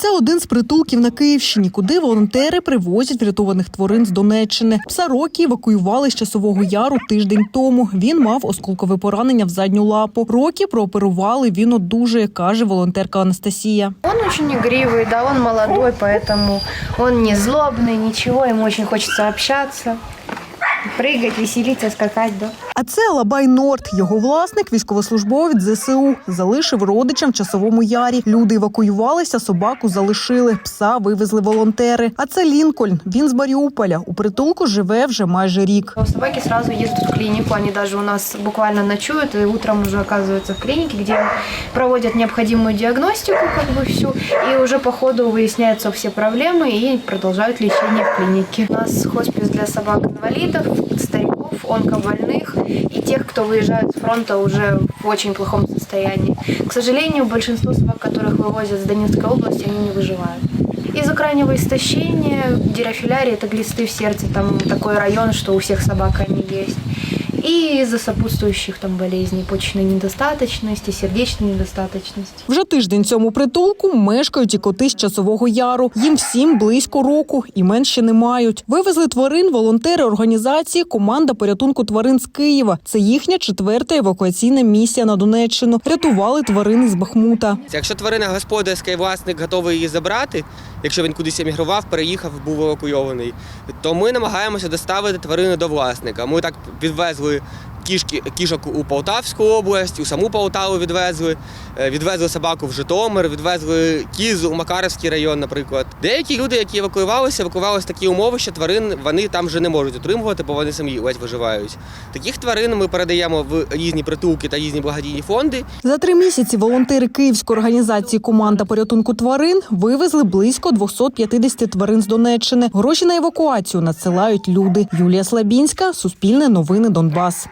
Це один з притулків на Київщині, куди волонтери привозять врятованих тварин з Донеччини. Пса Рокі евакуювали з часового яру тиждень тому. Він мав осколкове поранення в задню лапу. Рокі прооперували. Він одужує, каже волонтерка Анастасія. Он очень игривый, да, он молодой, поэтому он не злобный, ничего, ему очень хочется общаться, прыгать, веселиться, скакать, да. А це Алабай Норд. Його власник, військовослужбовець ЗСУ, залишив родичам в часовому ярі. Люди евакуювалися, собаку залишили. Пса вивезли волонтери. А це Лінкольн. Він з Маріуполя. У притулку живе вже майже рік. Но собаки сразу ездят в клинику, они даже у нас буквально ночуют и утром уже оказываются в клинике, где проводят необходимую диагностику, как бы всю, и уже по ходу выясняются все проблемы и продолжают лечение в клинике. У нас хоспис для собак-инвалидов, стариков, Онкобольных и тех, кто выезжает с фронта уже в очень плохом состоянии. К сожалению, большинство собак, которых вывозят с Донецкой области, они не выживают. Из-за крайнего истощения, дирофилярия, это глисты в сердце, там такой район, что у всех собак они есть. И из-за сопутствующих там болезней, почечной недостаточности, сердечной недостаточности. Вже тиждень цьому притулку мешкають і коти з часового яру. Їм всім близько року, і менше не мають. Вивезли тварин волонтери організації Команда порятунку тварин з Києва. Це їхня четверта евакуаційна місія на Донеччину. Рятували тварин з Бахмута. Якщо тварина господарська і власник готовий її забрати, якщо він кудись емігрував, переїхав, був евакуйований, то ми намагаємося доставити тварину до власника. Ми так відвезли коли кішки, кішок у Полтавську область, у саму Полтаву відвезли, е, відвезли собаку в Житомир, відвезли кізу у Макаровський район, наприклад. Деякі люди, які евакуювалися, евакуювалися в такі умови, що тварин вони там вже не можуть утримувати, бо вони самі ледь виживають. Таких тварин ми передаємо в різні притулки та різні благодійні фонди. За три місяці волонтери Київської організації Команда порятунку тварин вивезли близько 250 тварин з Донеччини. Гроші на евакуацію надсилають люди. Юлія Слабінська, Суспільне новини Донбас.